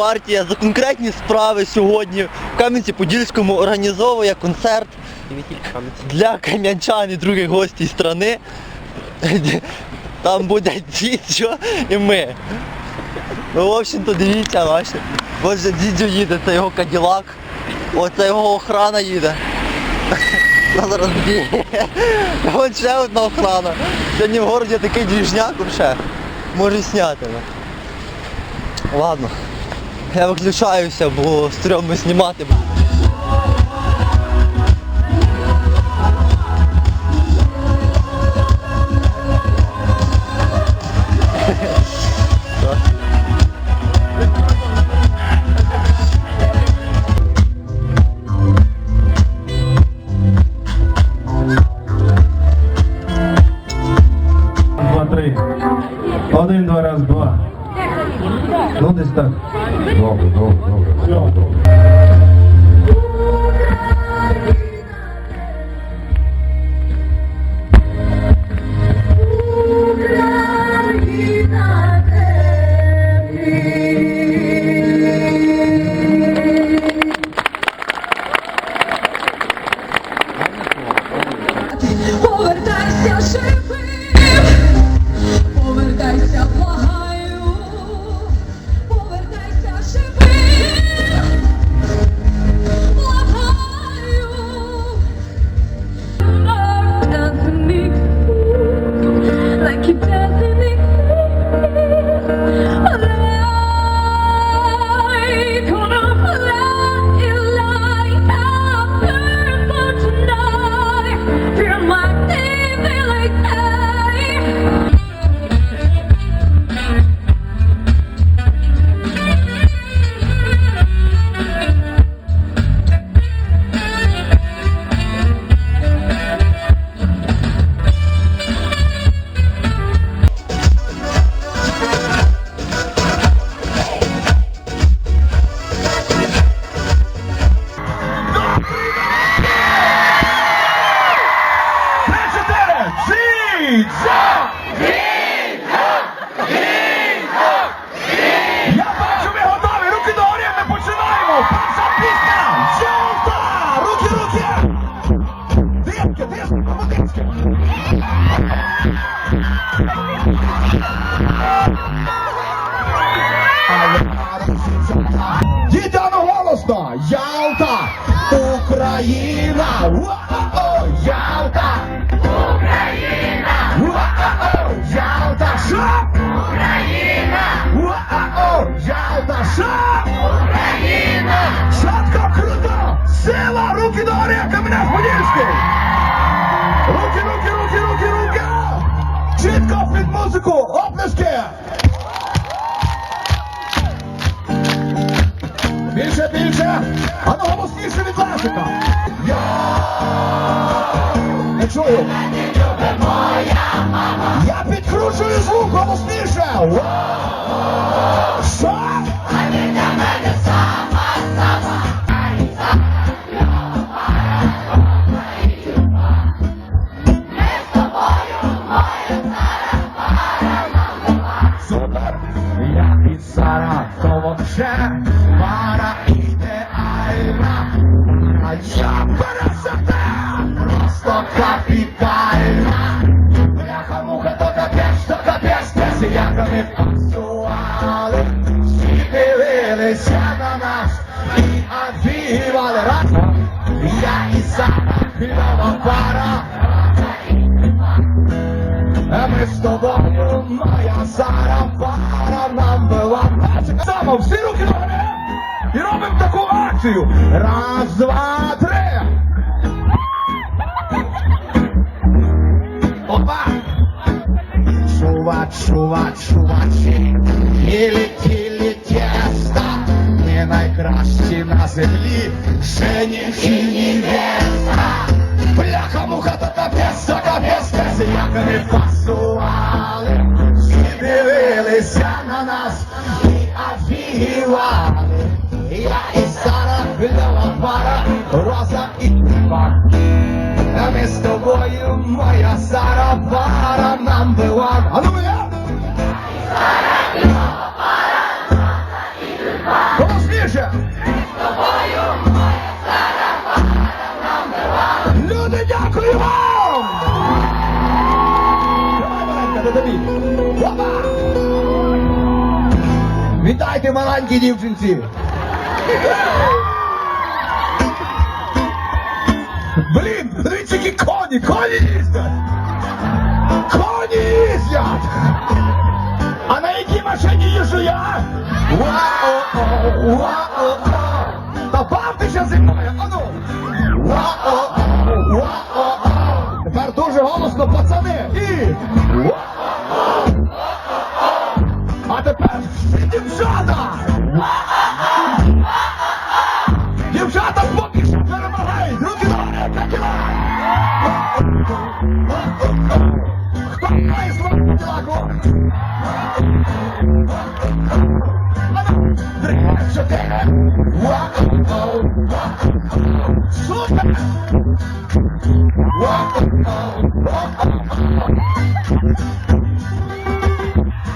партія за конкретні справи сьогодні в Кам'янці-Подільському організовує концерт для кам'янчан і других гостей страни. Там буде дідьо і ми. Ну, в общем-то, дивіться, бачите. Боже, дідьо їде, це його каділак. Оце його охрана їде. Б'є. Ось ще одна охрана. Сьогодні в городі такий двіжняк вже. Може зняти. ну. Ладно. Я виключаюся, бо стрьомно знімати. Один, два, раз, два. Ну, десь так. 어, 어, 어, голосно! Ялта! Україна! Уа-о-о! Ялта! Уа-о-о! Ялта! Що? Україна! Уа-о-о! Ялта! Що? Україна! Чітко, круто! Сила! Руки до гори! Кам'янець-Подільський! Руки, руки, руки, руки, руки! Чітко під музику! Більше, більше! А ну голосніше від Лесика! Я не чую! Я підкручую звук голосніше! Що? Супер! Просто капітальна. Бляха-муха, то капець, то капець, без яками танцювали. Всі дивилися на нас і обівали разом. Я і Сара, кльова пара. Ми з тобою, моя Сара, пара нам була. Само, всі руки догори і робимо таку акцію. Раз, два, чувачі, тілі, тілі, тіста, не найкращі на землі, жених і невеста. Бляха, муха, то капець, капець, без як не пасували, всі дивилися на нас і офігівали. Я і Сара, кльова пара, роза і тюбак. А ми з тобою, моя Сара, пара нам була. Вітайте маленькій дівчинці. Блін, дивіться, коні, коні їздять! Коні їздять! А на якій машині їжджу я? Вау, вау, Та бавтеся зі ану! Вау, вау, Тепер дуже голосно, пацани! І... Тепер дівчата! Дівчата поки перемагають! Руки катіла! Хто має слова ділаку? Три, чотири. Вау! Супер!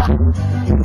давно не